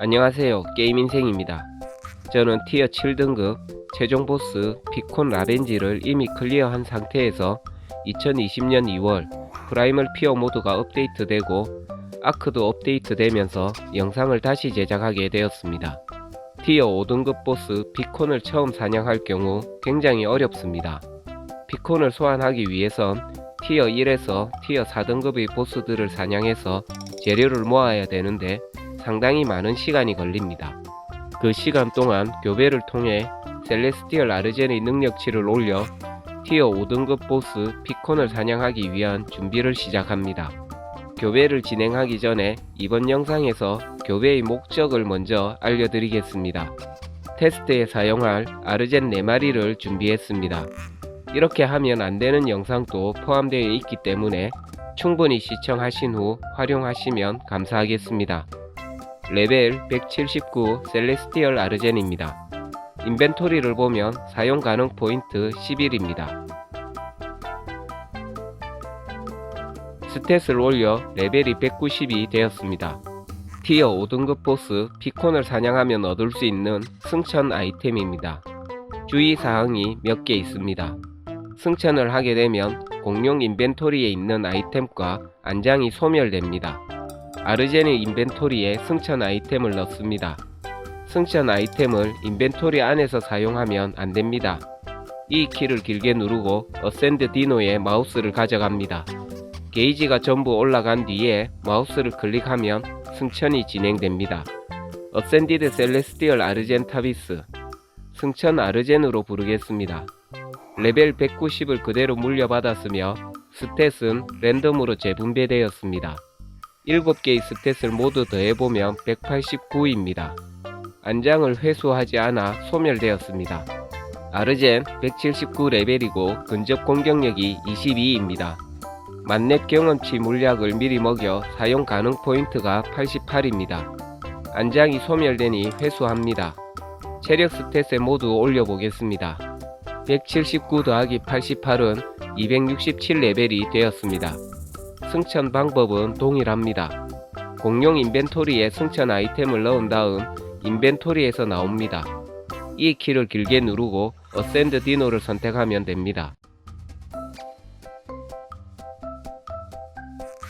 안녕하세요. 게임인생입니다. 저는 티어 7등급 최종 보스 피콘 라벤지를 이미 클리어한 상태에서 2020년 2월 프라이멀 피어 모드가 업데이트되고 아크도 업데이트되면서 영상을 다시 제작하게 되었습니다. 티어 5등급 보스 피콘을 처음 사냥할 경우 굉장히 어렵습니다. 피콘을 소환하기 위해선 티어 1에서 티어 4등급의 보스들을 사냥해서 재료를 모아야 되는데 상당히 많은 시간이 걸립니다. 그 시간 동안 교배를 통해 셀레스티얼 아르젠의 능력치를 올려 티어 5등급 보스 피콘을 사냥하기 위한 준비를 시작합니다. 교배를 진행하기 전에 이번 영상에서 교배의 목적을 먼저 알려드리겠습니다. 테스트에 사용할 아르젠 4마리를 준비했습니다. 이렇게 하면 안 되는 영상도 포함되어 있기 때문에 충분히 시청하신 후 활용하시면 감사하겠습니다. 레벨 179 셀레스티얼 아르젠입니다. 인벤토리를 보면 사용 가능 포인트 11입니다. 스탯을 올려 레벨이 190이 되었습니다. 티어 5등급 보스 피콘을 사냥하면 얻을 수 있는 승천 아이템입니다. 주의사항이 몇 개 있습니다. 승천을 하게 되면 공룡 인벤토리에 있는 아이템과 안장이 소멸됩니다. 아르젠의 인벤토리에 승천 아이템을 넣습니다. 승천 아이템을 인벤토리 안에서 사용하면 안됩니다. 이 키를 길게 누르고 어센드 디노에 마우스를 가져갑니다. 게이지가 전부 올라간 뒤에 마우스를 클릭하면 승천이 진행됩니다. 어센디드 셀레스티얼 아르젠 타비스 승천 아르젠으로 부르겠습니다. 레벨 190을 그대로 물려받았으며 스탯은 랜덤으로 재분배되었습니다. 7개의 스탯을 모두 더해보면 189입니다. 안장을 회수하지 않아 소멸되었습니다. 아르젠 179레벨이고 근접 공격력이 22입니다. 만렙 경험치 물약을 미리 먹여 사용 가능 포인트가 88입니다. 안장이 소멸되니 회수합니다. 체력 스탯에 모두 올려보겠습니다. 179 더하기 88은 267레벨이 되었습니다. 승천 방법은 동일합니다. 공룡 인벤토리에 승천 아이템을 넣은 다음 인벤토리에서 나옵니다. 이 키를 길게 누르고 어센드 디노를 선택하면 됩니다.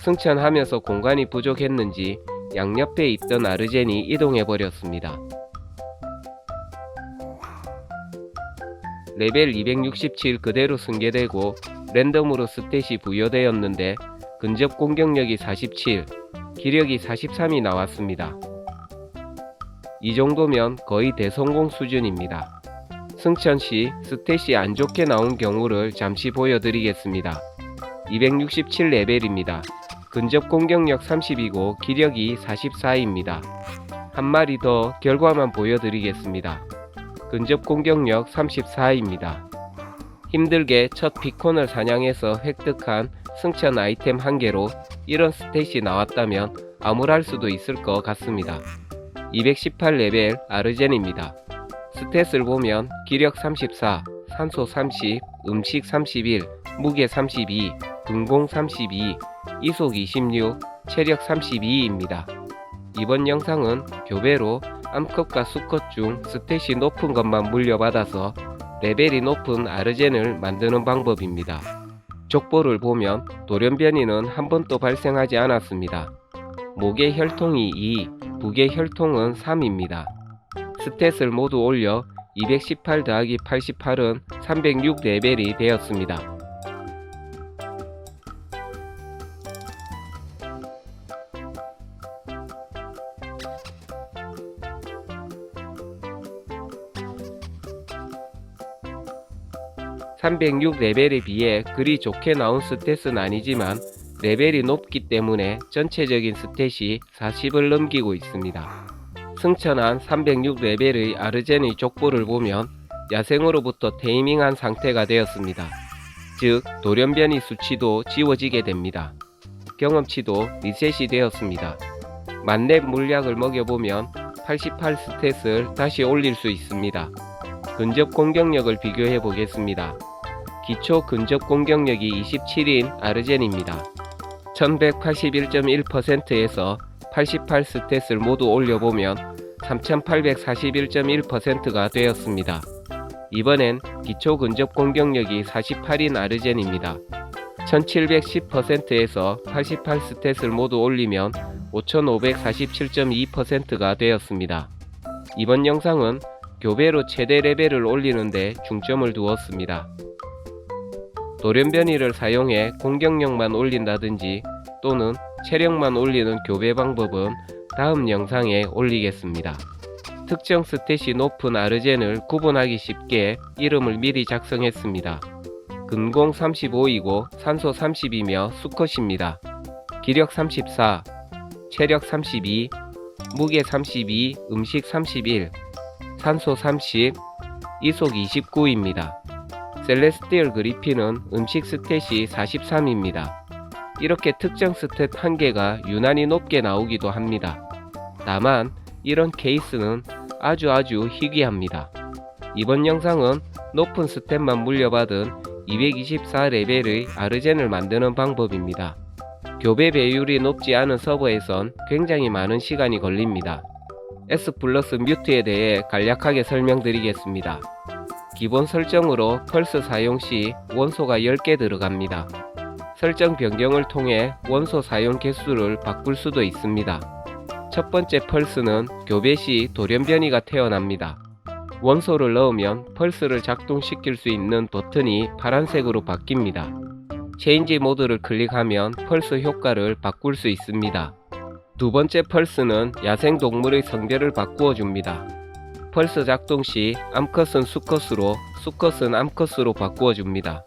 승천하면서 공간이 부족했는지 양옆에 있던 아르젠이 이동해 버렸습니다. 레벨 267 그대로 승계되고 랜덤으로 스탯이 부여되었는데 근접 공격력이 47, 기력이 43이 나왔습니다. 이 정도면 거의 대성공 수준입니다. 승천 시 스탯이 안 좋게 나온 경우를 잠시 보여드리겠습니다. 267레벨입니다. 근접 공격력 30이고 기력이 44입니다. 한 마리 더 결과만 보여드리겠습니다. 근접 공격력 34입니다. 힘들게 첫 비콘을 사냥해서 획득한 승천 아이템 한 개로 이런 스탯이 나왔다면 암울할 수도 있을 것 같습니다. 218레벨 아르젠입니다. 스탯을 보면 기력 34, 산소 30, 음식 31, 무게 32, 등공 32, 이속 26, 체력 32입니다. 이번 영상은 교배로 암컷과 수컷 중 스탯이 높은 것만 물려받아서 레벨이 높은 아르젠을 만드는 방법입니다. 족보를 보면 돌연변이는 한 번도 발생하지 않았습니다. 목의 혈통이 2, 북의 혈통은 3입니다. 스탯을 모두 올려 218 더하기 88은 306 레벨이 되었습니다. (306) 레벨에 비해 그리 좋게 나온 스탯은 아니지만 레벨이 높기 때문에 전체적인 스탯이 40을 넘기고 있습니다. 승천한 306 레벨의 아르젠의 족보를 보면 야생으로부터 테이밍한 상태가 되었습니다. 즉 돌연변이 수치도 지워지게 됩니다. 경험치도 리셋이 되었습니다. 만렙 물약을 먹여보면 88 스탯을 다시 올릴 수 있습니다. 근접 공격력을 비교해 보겠습니다. 기초 근접 공격력이 27인 아르젠입니다. 1181.1%에서 88 스탯을 모두 올려보면 3841.1%가 되었습니다. 이번엔 기초 근접 공격력이 48인 아르젠입니다. 1710%에서 88 스탯을 모두 올리면 5547.2%가 되었습니다. 이번 영상은 교배로 최대 레벨을 올리는데 중점을 두었습니다. 돌연변이를 사용해 공격력만 올린다든지 또는 체력만 올리는 교배 방법은 다음 영상에 올리겠습니다. 특정 스탯이 높은 아르젠을 구분하기 쉽게 이름을 미리 작성했습니다. 근공 35이고 산소 30이며 수컷입니다. 기력 34, 체력 32, 무게 32, 음식 31, 산소 30, 이속 29입니다. 셀레스티얼 그리핀은 음식 스탯이 43입니다. 이렇게 특정 스탯 한 개가 유난히 높게 나오기도 합니다. 다만 이런 케이스는 아주 아주 희귀합니다. 이번 영상은 높은 스탯만 물려받은 224레벨의 아르젠을 만드는 방법입니다. 교배 배율이 높지 않은 서버에선 굉장히 많은 시간이 걸립니다. S 플러스 뮤트에 대해 간략하게 설명드리겠습니다. 기본 설정으로 펄스 사용 시 원소가 10개 들어갑니다. 설정 변경을 통해 원소 사용 개수를 바꿀 수도 있습니다. 첫 번째 펄스는 교배 시 돌연변이가 태어납니다. 원소를 넣으면 펄스를 작동시킬 수 있는 버튼이 파란색으로 바뀝니다. 체인지 모드를 클릭하면 펄스 효과를 바꿀 수 있습니다. 두 번째 펄스는 야생 동물의 성별을 바꾸어 줍니다. 펄스 작동 시 암컷은 수컷으로 수컷은 암컷으로 바꾸어 줍니다.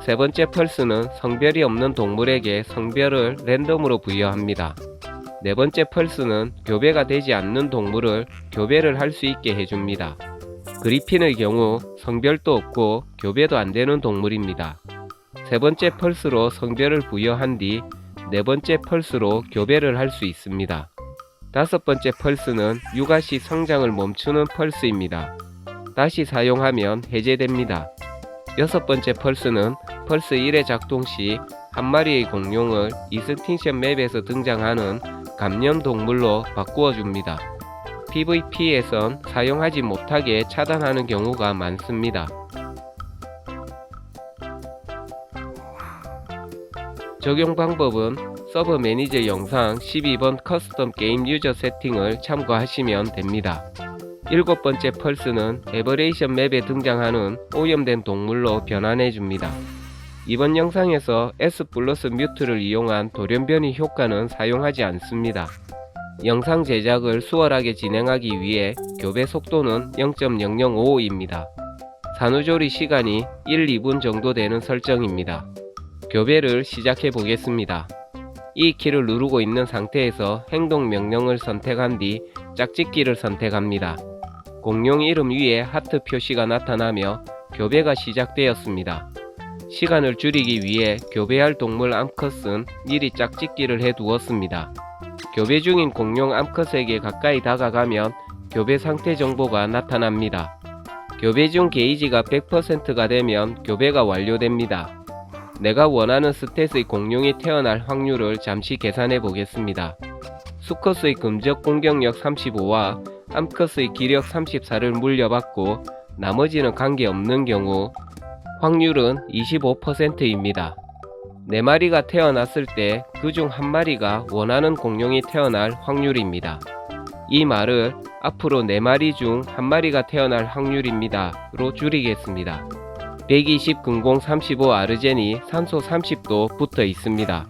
세 번째 펄스는 성별이 없는 동물에게 성별을 랜덤으로 부여합니다. 네 번째 펄스는 교배가 되지 않는 동물을 교배를 할 수 있게 해줍니다. 그리핀의 경우 성별도 없고 교배도 안 되는 동물입니다. 세 번째 펄스로 성별을 부여한 뒤 네 번째 펄스로 교배를 할 수 있습니다. 다섯 번째 펄스는 육아 시 성장을 멈추는 펄스입니다. 다시 사용하면 해제됩니다. 여섯 번째 펄스는 펄스 1의 작동 시 한 마리의 공룡을 이스틴션 맵에서 등장하는 감염 동물로 바꾸어 줍니다. PVP에선 사용하지 못하게 차단하는 경우가 많습니다. 적용 방법은 서버 매니저 영상 12번 커스텀 게임 유저 세팅을 참고하시면 됩니다. 일곱 번째 펄스는 에버레이션 맵에 등장하는 오염된 동물로 변환해 줍니다. 이번 영상에서 S 플러스 뮤트를 이용한 돌연변이 효과는 사용하지 않습니다. 영상 제작을 수월하게 진행하기 위해 교배 속도는 0.0055입니다. 산후조리 시간이 1, 2분 정도 되는 설정입니다. 교배를 시작해 보겠습니다. 이 키를 누르고 있는 상태에서 행동 명령을 선택한 뒤 짝짓기를 선택합니다. 공룡 이름 위에 하트 표시가 나타나며 교배가 시작되었습니다. 시간을 줄이기 위해 교배할 동물 암컷은 미리 짝짓기를 해 두었습니다. 교배 중인 공룡 암컷에게 가까이 다가가면 교배 상태 정보가 나타납니다. 교배 중 게이지가 100%가 되면 교배가 완료됩니다. 내가 원하는 스탯의 공룡이 태어날 확률을 잠시 계산해 보겠습니다. 수컷의 금적 공격력 35와 암컷의 기력 34를 물려받고 나머지는 관계없는 경우 확률은 25%입니다. 4마리가 태어났을 때 그 중 한 마리가 원하는 공룡이 태어날 확률입니다. 이 말을 앞으로 4마리 중 한 마리가 태어날 확률입니다.로 줄이겠습니다. 120 근공 35 아르젠이 산소 30도 붙어 있습니다.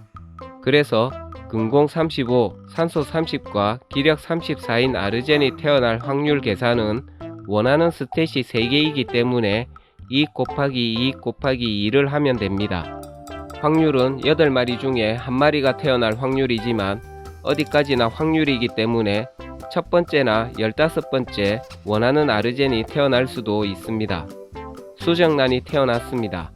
그래서 근공 35, 산소 30과 기력 34인 아르젠이 태어날 확률 계산은 원하는 스탯이 3개이기 때문에 2 곱하기 2 곱하기 2를 하면 됩니다. 확률은 8마리 중에 1마리가 태어날 확률이지만 어디까지나 확률이기 때문에 첫 번째나 15번째 원하는 아르젠이 태어날 수도 있습니다. 수정란이 태어났습니다.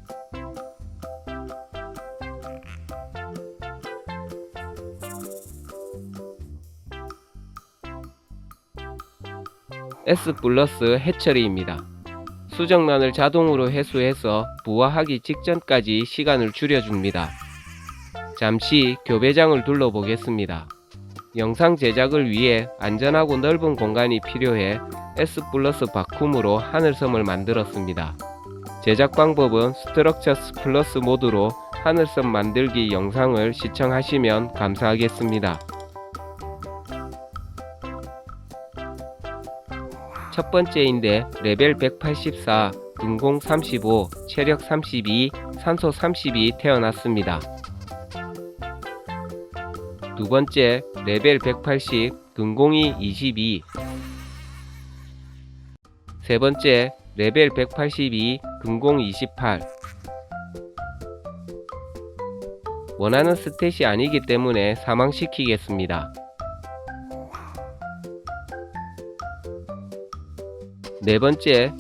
S 플러스 해처리입니다. 수정란을 자동으로 해수해서 부화하기 직전까지 시간을 줄여줍니다. 잠시 교배장을 둘러보겠습니다. 영상 제작을 위해 안전하고 넓은 공간이 필요해 S 플러스 바쿰으로 하늘섬을 만들었습니다. 제작 방법은 스트럭처스 플러스 모드로 하늘섬 만들기 영상을 시청하시면 감사하겠습니다. 첫 번째인데 레벨 184, 근공 35, 체력 32, 산소 32 태어났습니다. 두 번째 레벨 180, 근공이 22. 세 번째 레벨 182, 근공 28. 원하는 스탯이 아니기 때문에 사망시키겠습니다. 네 번째,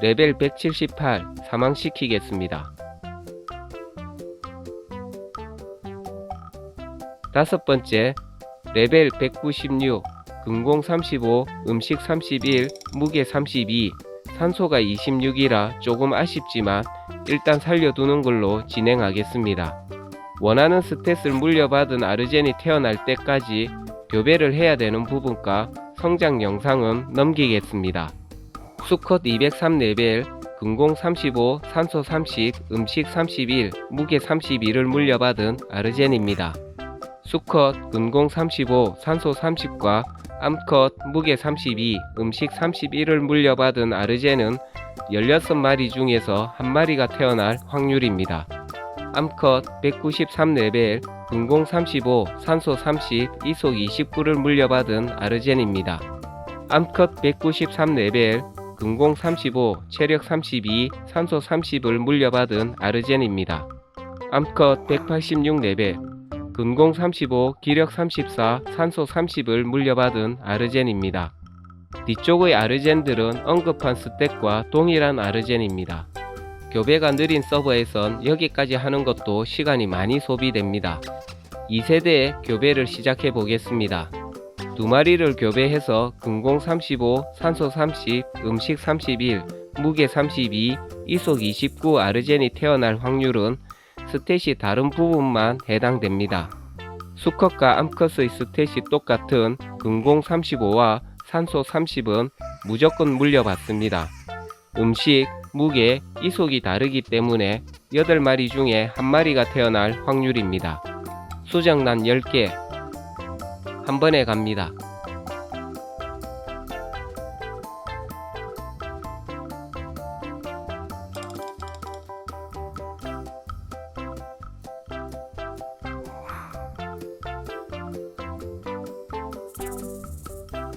레벨 178 사망시키겠습니다. 다섯 번째, 레벨 196 근공 35 음식 31 무게 32 산소가 26이라 조금 아쉽지만 일단 살려두는 걸로 진행하겠습니다. 원하는 스탯을 물려받은 아르젠이 태어날 때까지 교배를 해야 되는 부분과 성장 영상은 넘기겠습니다. 수컷 203 레벨, 근공 35, 산소 30, 음식 31, 무게 31을 물려받은 아르젠입니다. 수컷, 근공 35, 산소 30과 암컷, 무게 32, 음식 31을 물려받은 아르젠은 16마리 중에서 한 마리가 태어날 확률입니다. 암컷 193레벨, 근공 35, 산소 30, 이속 29를 물려받은 아르젠입니다. 암컷 193레벨, 근공 35, 체력 32, 산소 30을 물려받은 아르젠입니다. 암컷 186레벨, 근공 35, 기력 34, 산소 30을 물려받은 아르젠입니다. 뒤쪽의 아르젠들은 언급한 스탯과 동일한 아르젠입니다. 교배가 느린 서버에선 여기까지 하는 것도 시간이 많이 소비됩니다. 2세대의 교배를 시작해 보겠습니다. 두 마리를 교배해서 근공 35, 산소 30, 음식 31, 무게 32, 이속 29 아르젠이 태어날 확률은 스탯이 다른 부분만 해당됩니다. 수컷과 암컷의 스탯이 똑같은 근공 35와 산소 30은 무조건 물려받습니다. 음식, 무게, 이속이 다르기 때문에 8마리 중에 한 마리가 태어날 확률입니다. 수정란 10개 한 번에 갑니다.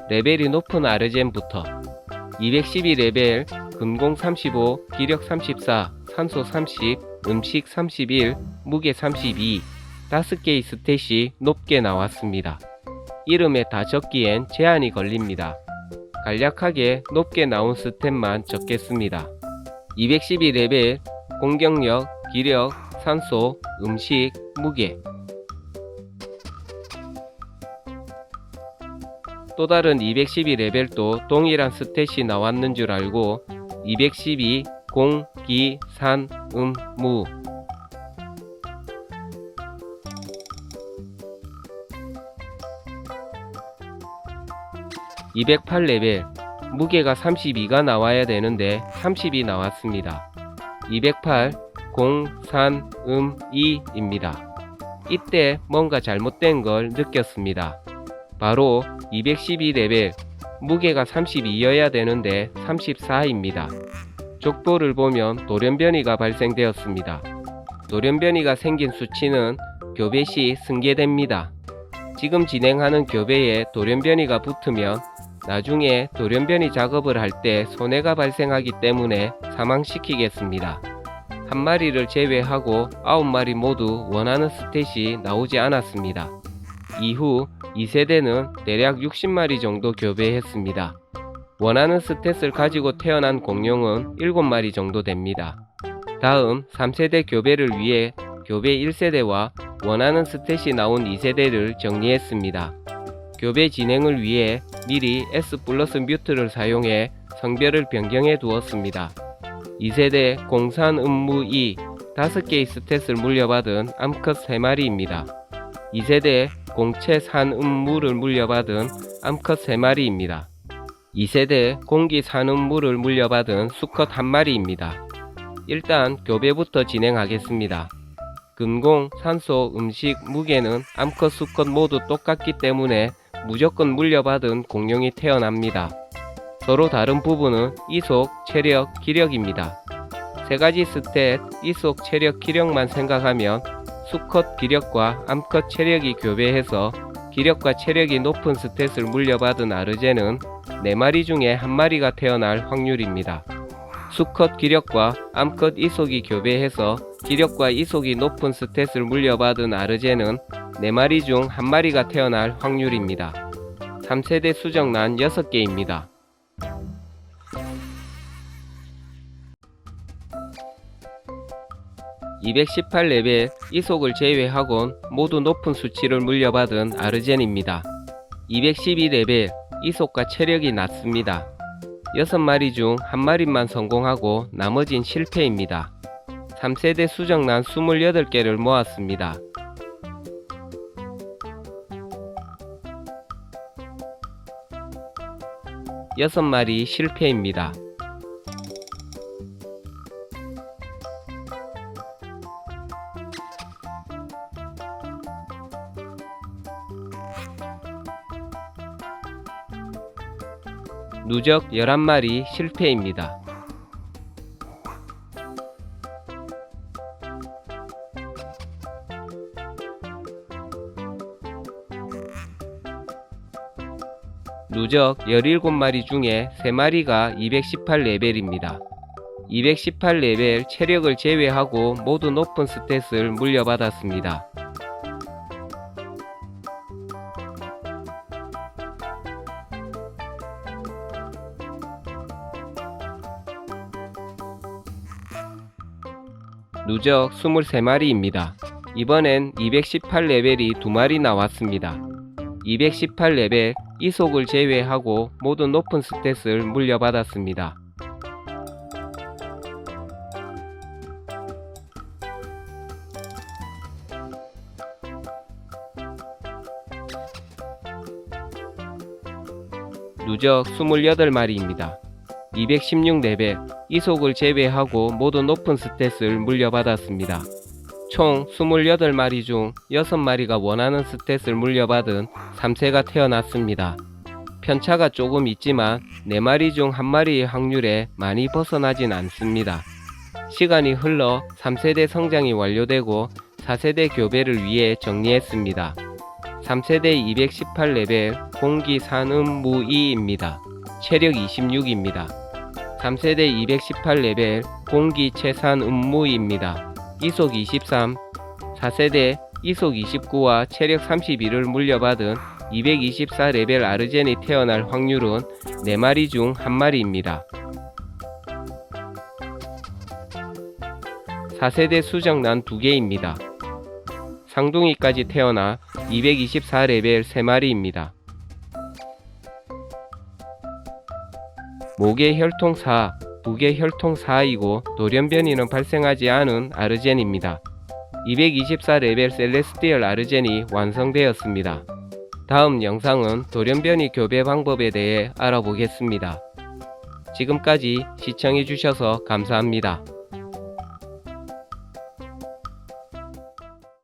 레벨이 높은 아르젠부터 212레벨, 근공 35, 기력 34, 산소 30, 음식 31, 무게 32, 5개의 스탯이 높게 나왔습니다. 이름에 다 적기엔 제한이 걸립니다. 간략하게 높게 나온 스탯만 적겠습니다. 212레벨, 공격력, 기력, 산소, 음식, 무게 또 다른 212 레벨도 동일한 스탯이 나왔는 줄 알고 212 공, 기, 산, 음, 무 (208 레벨) 무게가 32가 나와야 되는데 30이 나왔습니다. 208 공, 산, 음, 이입니다. 이때 뭔가 잘못된 걸 느꼈습니다. 바로 212레벨 무게가 32여야 되는데 34입니다. 족보를 보면 돌연변이가 발생되었습니다. 돌연변이가 생긴 수치는 교배 시 승계됩니다. 지금 진행하는 교배에 돌연변이가 붙으면 나중에 돌연변이 작업을 할 때 손해가 발생하기 때문에 사망시키겠습니다. 한 마리를 제외하고 9마리 모두 원하는 스탯이 나오지 않았습니다. 이후 2세대는 대략 60마리 정도 교배했습니다. 원하는 스탯을 가지고 태어난 공룡은 7마리 정도 됩니다. 다음 3세대 교배를 위해 교배 1세대와 원하는 스탯이 나온 2세대를 정리했습니다. 교배 진행을 위해 미리 S 플러스 뮤트를 사용해 성별을 변경해 두었습니다. 2세대 공산 음무 2 5개의 스탯을 물려받은 암컷 3마리입니다. 2세대 공채 산음물을 물려받은 암컷 3마리입니다. 2세대 공기 산음물을 물려받은 수컷 1마리입니다. 일단 교배부터 진행하겠습니다. 금공, 산소, 음식, 무게는 암컷, 수컷 모두 똑같기 때문에 무조건 물려받은 공룡이 태어납니다. 서로 다른 부분은 이속, 체력, 기력입니다. 세 가지 스탯, 이속, 체력, 기력만 생각하면 수컷 기력과 암컷 체력이 교배해서 기력과 체력이 높은 스탯을 물려받은 아르제는 4마리 중에 1마리가 태어날 확률입니다. 수컷 기력과 암컷 이속이 교배해서 기력과 이속이 높은 스탯을 물려받은 아르제는 4마리 중 1마리가 태어날 확률입니다. 3세대 수정란 6개입니다. (218레벨) 이속을 제외하곤 모두 높은 수치를 물려받은 아르젠입니다. (212레벨) 이속과 체력이 낮습니다. 6마리 중 1마리만 성공하고 나머진 실패입니다. 3세대 수정란 28개를 모았습니다. 여섯 마리 실패입니다. 누적 11마리 실패입니다. 누적 17마리 중에 3마리가 218레벨입니다. 218레벨 체력을 제외하고 모두 높은 스탯을 물려받았습니다. 누적 23마리입니다. 이번엔 218레벨이 2마리 나왔습니다. 218레벨 이속을 제외하고 모두 높은 스탯을 물려받았습니다. 누적 28마리입니다. 216레벨 이속을 제외하고 모두 높은 스탯을 물려받았습니다. 총 28마리 중 6마리가 원하는 스탯을 물려받은 3세가 태어났습니다. 편차가 조금 있지만 4마리 중 1마리의 확률에 많이 벗어나진 않습니다. 시간이 흘러 3세대 성장이 완료되고 4세대 교배를 위해 정리했습니다. 3세대 218레벨 공기 산음 무이입니다. 체력 26입니다. 3세대 218레벨 공기 채산 음무입니다. 이속 23, 4세대 이속 29와 체력 32를 물려받은 224레벨 아르젠이 태어날 확률은 4마리 중 1마리입니다. 4세대 수정란 2개입니다. 상둥이까지 태어나 224레벨 3마리입니다. 목의 혈통 4, 북의 혈통 4이고 돌연변이는 발생하지 않은 아르젠입니다. 224 레벨 셀레스티얼 아르젠이 완성되었습니다. 다음 영상은 돌연변이 교배 방법에 대해 알아보겠습니다. 지금까지 시청해주셔서 감사합니다.